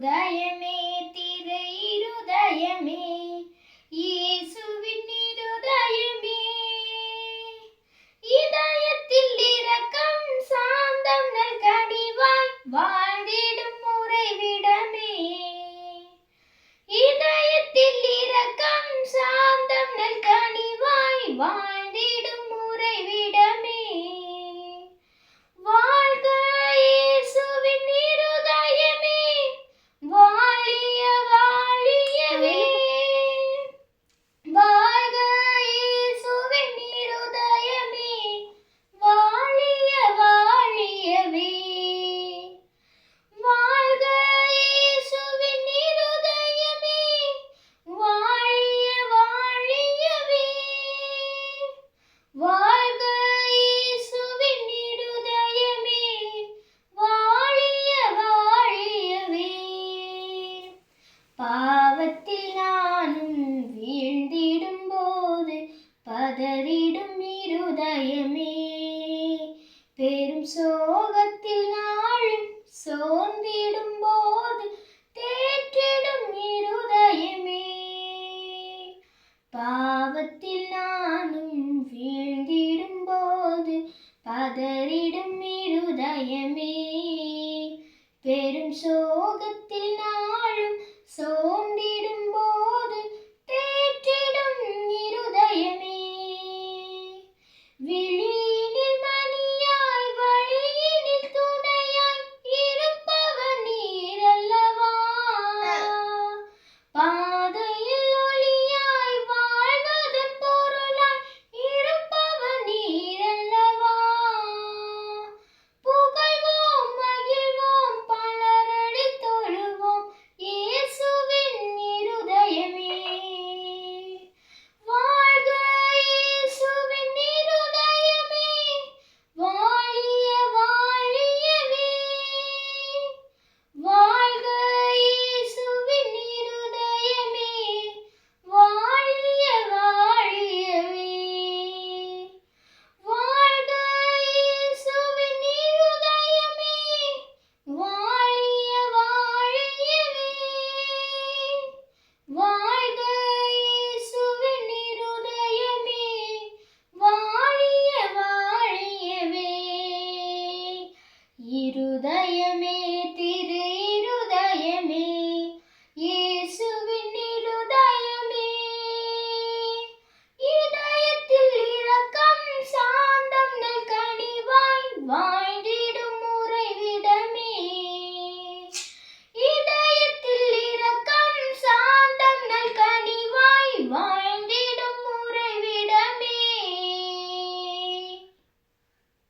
ഹൃദയമേ തിരയിരുദയമേ യേശുവിനിരുദയമേ ഇതയത്തിൽ ഇറക്കം സാന്തം നൽകണിവായി വാ பாவத்தில் நானும் வீழ்ந்திடும் போது பதறிடும் இருதயமே. பெரும் சோகத்தில் நாளும் சோர்ந்திடும் போது தேற்றிடும் இருதயமே. பாவத்தில் நானும் வீழ்ந்திடும் போது பதறிடும் இருதயமே. பெரும் சோகத்தில்